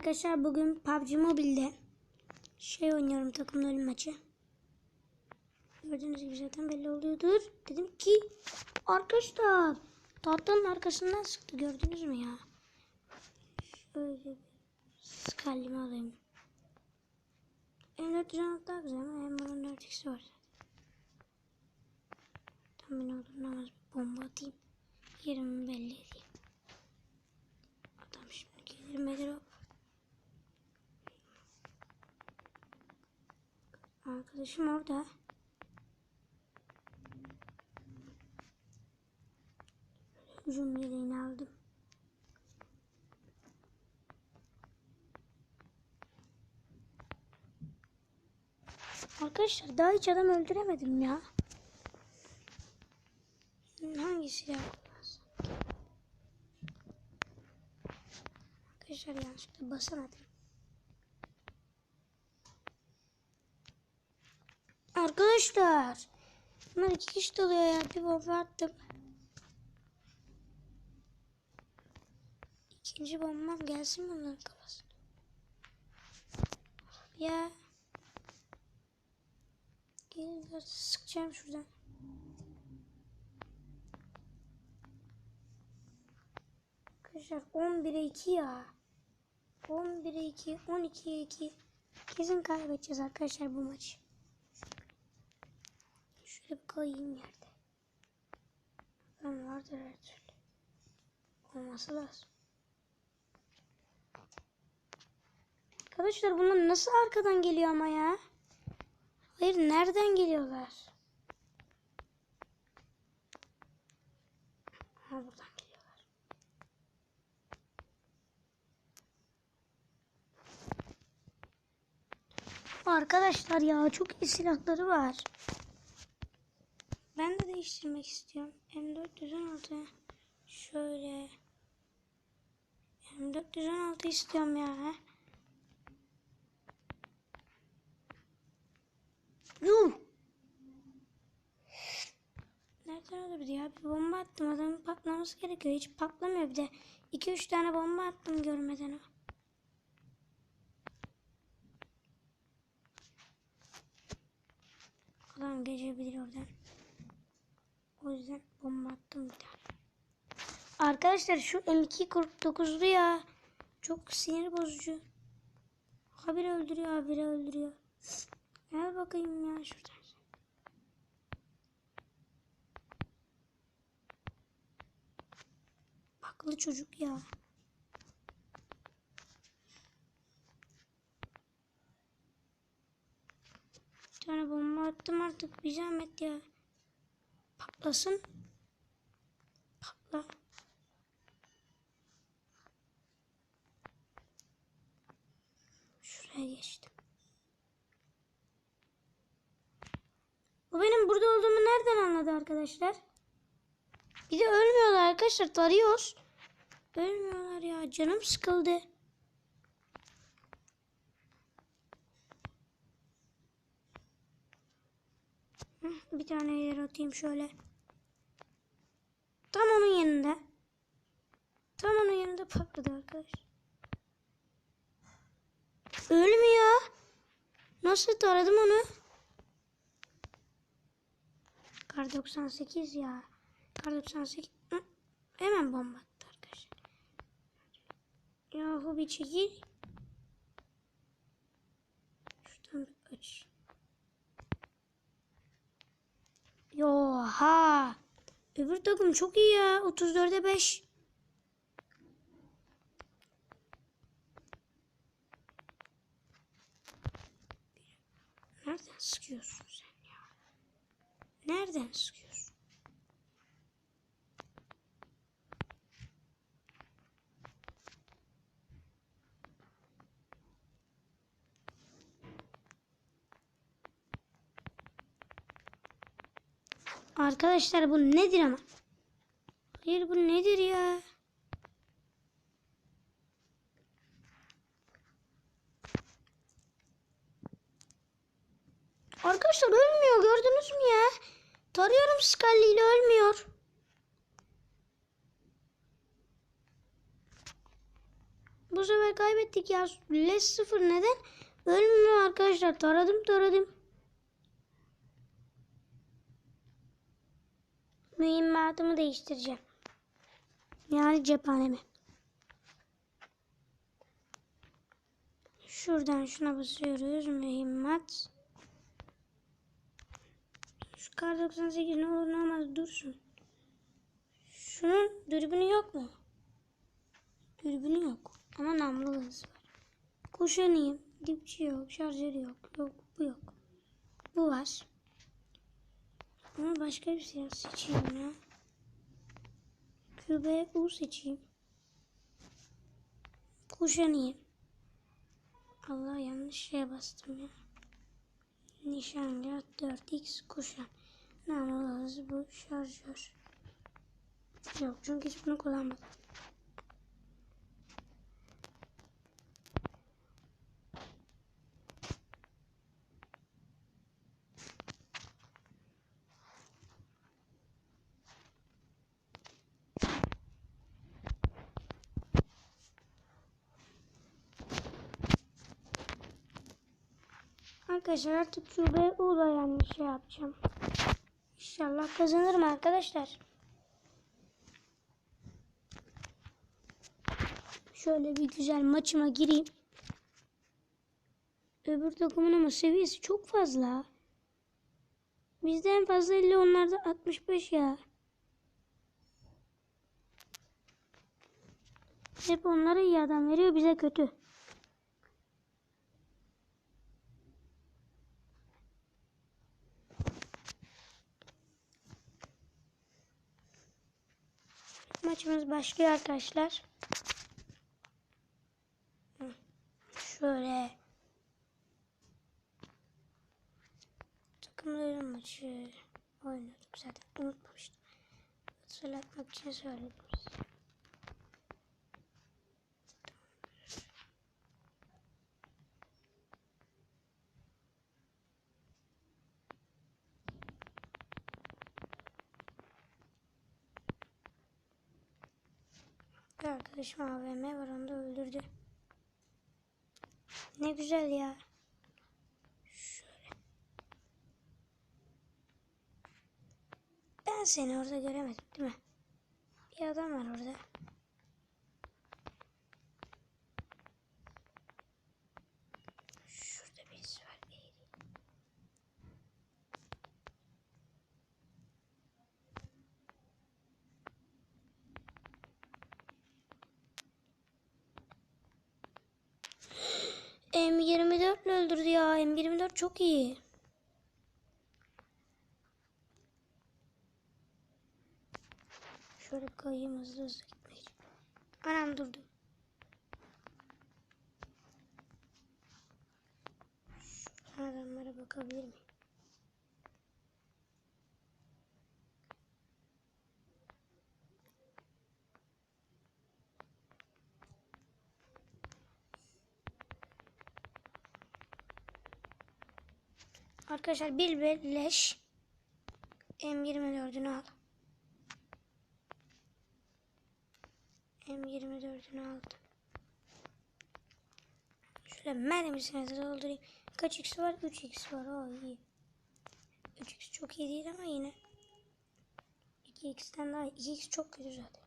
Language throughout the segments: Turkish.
arkadaşlar bugün PUBG Mobile'de şey oynuyorum takımlı ölüm maçı. Gördüğünüz gibi zaten belli oluyordur. Dedim ki arkadaşlar tahtanın arkasından sıktı gördünüz mü ya? Şöyle bir skallimi alayım. M4 canlık daha güzel ama hem bunun 4x'i var zaten. Tam beni öldürmez bir bomba atayım. Yerimi belli edeyim. Adam şimdi gelir medir. Arkadaşım orada. Hücum yeleğini aldım. Arkadaşlar daha hiç adam öldüremedim ya. Hangi silah kullansam? Arkadaşlar yanlışlıkla basamadım. Arkadaşlar. Bunlar iki kişi doluyor ya. Bir bomba attım. İkinci bombam gelsin bunların kafasına. Ya. Gelin biraz sıkacağım şuradan. Arkadaşlar 11'e 2 ya. 11'e 2, 12'ye 2. Kesin kaybedeceğiz arkadaşlar bu maçı. Koyayım yerde. Ben vardır her türlü. Olması lazım. Arkadaşlar bunlar nasıl arkadan geliyor ama ya? Hayır nereden geliyorlar? Ha buradan geliyorlar. Arkadaşlar ya çok iyi silahları var. Ben de değiştirmek istiyorum. M416 şöyle M416 istiyorum ya. Yuh! Nereden olabilir ya? Bir bomba attım. Adamın patlaması gerekiyor. Hiç patlamıyor bir de. 2-3 tane bomba attım görmeden o. Adam geçebilir oradan. O yüzden bomba attım bir tane. Arkadaşlar şu M249'lu ya. Çok sinir bozucu. Habire öldürüyor, habire öldürüyor. Gel bakayım ya şuradan. Akıllı çocuk ya. Bir tane bomba attım artık bir zahmet ya. Patlasın. Patla. Şuraya geçtim. Bu benim burada olduğumu nereden anladı arkadaşlar? Bir de ölmüyorlar arkadaşlar. Tarıyoruz. Ölmüyorlar ya. Canım sıkıldı. Hı, Bir tane yer atayım şöyle. Tam onun yanında. Tam onun yanında patladı arkadaşlar. Ölmüyor. Nasıl taradım onu? Kar 98 ya. Kar 98. Hı, Hemen bomba attı arkadaşlar. Yahu bir çekil. Şuradan bir aç. Yoha. Öbür takım çok iyi ya. 34'e 5. Nereden sıkıyorsun sen ya? Nereden sıkıyorsun? Arkadaşlar bu nedir ama? Hayır bu nedir ya? Arkadaşlar ölmüyor gördünüz mü ya? Tarıyorum Scully ile ölmüyor. Bu sefer kaybettik ya. Les sıfır neden? Ölmüyor arkadaşlar. Taradım taradım. Mühimmatımı değiştireceğim. Yani cephanemi. Şuradan şuna basıyoruz. Mühimmat. Şu kar 98 ne olur ne olmaz dursun. Şunun dürbünü yok mu? Dürbünü yok. Ama namlu hızı var. Kuşanayım. Dipçi yok. Şarjörü yok. Yok bu yok. Bu var. Ama başka bir silah seçeyim ya. QBU seçeyim. Kuşanayım. Allah yanlış şeye bastım ya. Nişancı 4x kuşan. Namlu hızı bu şarjör. Yok çünkü hiç bunu kullanmadım. Arkadaşlar artık QBU'la yani şey yapacağım. İnşallah kazanırım arkadaşlar. Şöyle bir güzel maçıma gireyim. Öbür takımın ama seviyesi çok fazla. Bizde en fazla 50 onlarda 65 ya. Hep onlara iyi adam veriyor bize kötü. Maçımız başlıyor arkadaşlar. Şöyle. Takımların maçı oynuyorduk zaten unutmamıştım. Hatırlatmak için söyledim. size. Bir arkadaşım AVM var onu da öldürdü. Ne güzel ya. Şöyle. Ben seni orada göremedim değil mi? Bir adam var orada. Şurada birisi var. eğri. M24 ile öldürdü ya. M24 çok iyi. Şöyle kayayım hızlı hızlı gitmeye. Anam durdu. Şuradan adamlara bakabilir miyim? Arkadaşlar bir ve leş M24'ünü al. M24'ünü aldım. Şöyle mermisini doldurayım. Kaç x var? 3x var. O iyi. 3x çok iyi değil ama yine. 2x'ten daha iyi. 2x çok kötü zaten.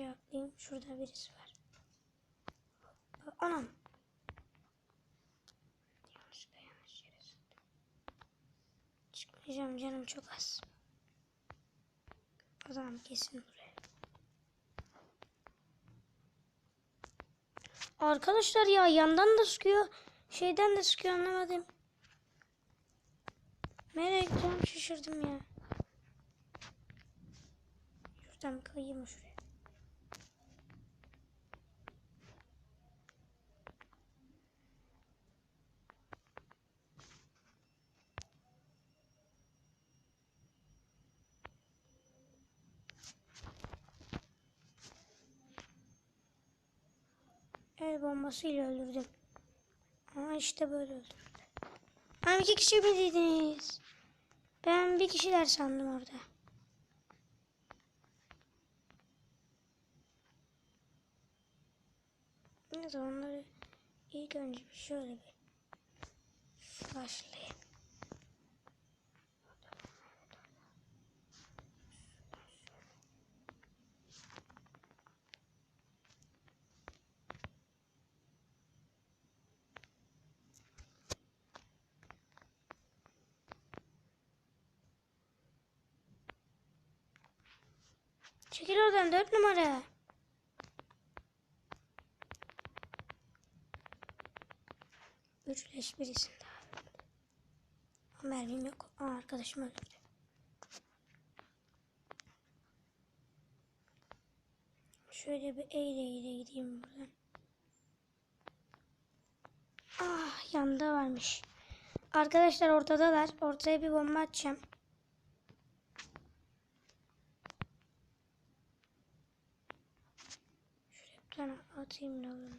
Bir atlayayım. Şurada birisi var. Anam. Yanlışlıkla yanlış yere. Çıkmayacağım canım çok az. O zaman kesin buraya. Arkadaşlar ya yandan da sıkıyor. Şeyden de sıkıyor anlamadım. Nereye gideceğim şaşırdım ya. Şuradan kayayım şuraya. El bombasıyla öldürdüm. Ama işte böyle öldürdü. Ha iki kişi miydiniz? Ben bir kişiler sandım orada. Neyse onları ilk önce şöyle bir flashlayayım. Oradan dört numara. Üç leş birisinde abi. Ama mermim yok. Aa, arkadaşım öldürdü. Şöyle bir eğre eğre gideyim buradan. Ah yanında varmış. Arkadaşlar ortadalar. Ortaya bir bomba atacağım. Basayım ne olur.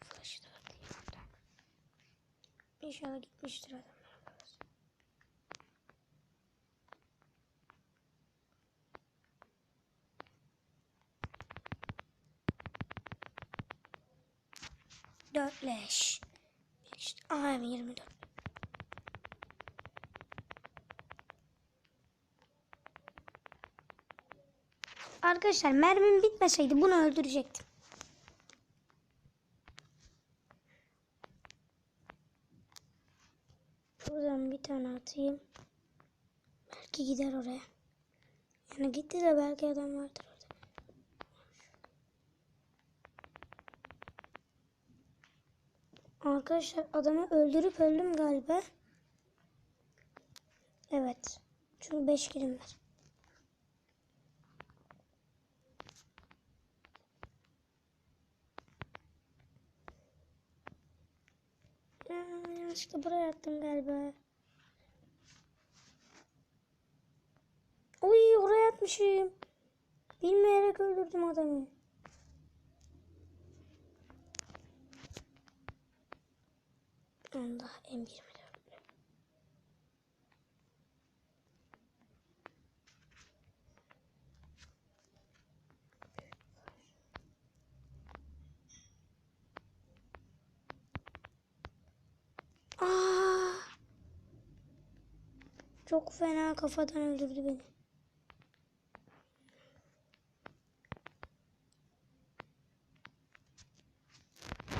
Flash'ı da atayım oradan. İnşallah gitmiştir adam. Dörtleş. İşte AM24 Arkadaşlar mermim bitmeseydi bunu öldürecektim. Buradan bir tane atayım. Belki gider oraya. Yani gitti de belki adam vardır orada. Arkadaşlar adamı öldürüp öldüm galiba. Evet. Çünkü 5 kilim var. Aa, yanlışlıkla buraya attım galiba. Oy oraya atmışım. Bilmeyerek öldürdüm adamı. Allah M24. Aa! Çok fena kafadan öldürdü beni.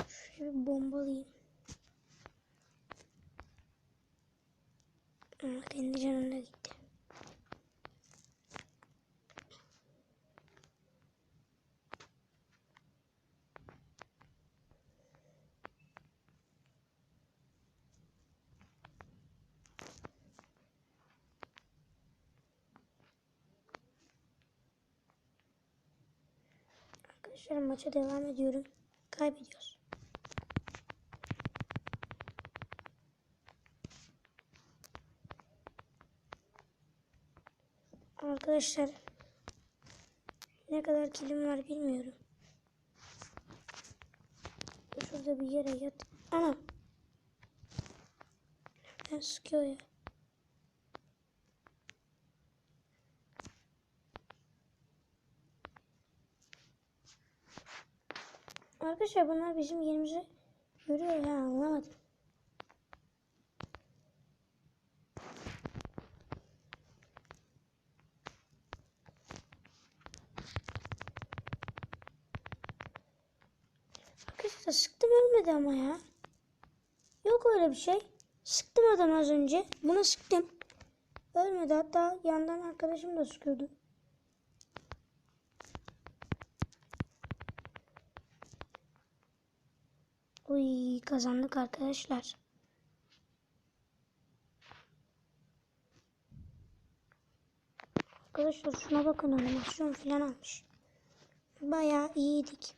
Şöyle bombalayayım. Ama kendi canına gitti. Arkadaşlar maça devam ediyorum. Kaybediyoruz. Arkadaşlar ne kadar kilim var bilmiyorum. Şurada bir yere yat. Ana. Nereden sıkıyor ya? Arkadaşlar bunlar bizim yerimizi görüyor ya anlamadım. Arkadaşlar sıktım ölmedi ama ya. Yok öyle bir şey. Sıktım adam az önce. Buna sıktım. Ölmedi hatta yandan arkadaşım da sıkıyordu. Uy kazandık arkadaşlar. Arkadaşlar şuna bakın animasyon falan almış. Bayağı iyiydik.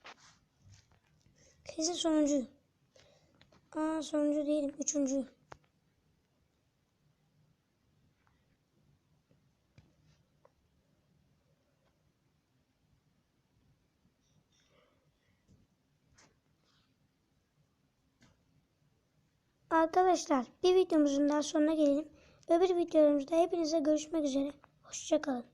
Kesin sonuncu. Aa sonuncu değilim. Üçüncü. Arkadaşlar bir videomuzun daha sonuna gelelim. Öbür videolarımızda hepinize görüşmek üzere. Hoşçakalın.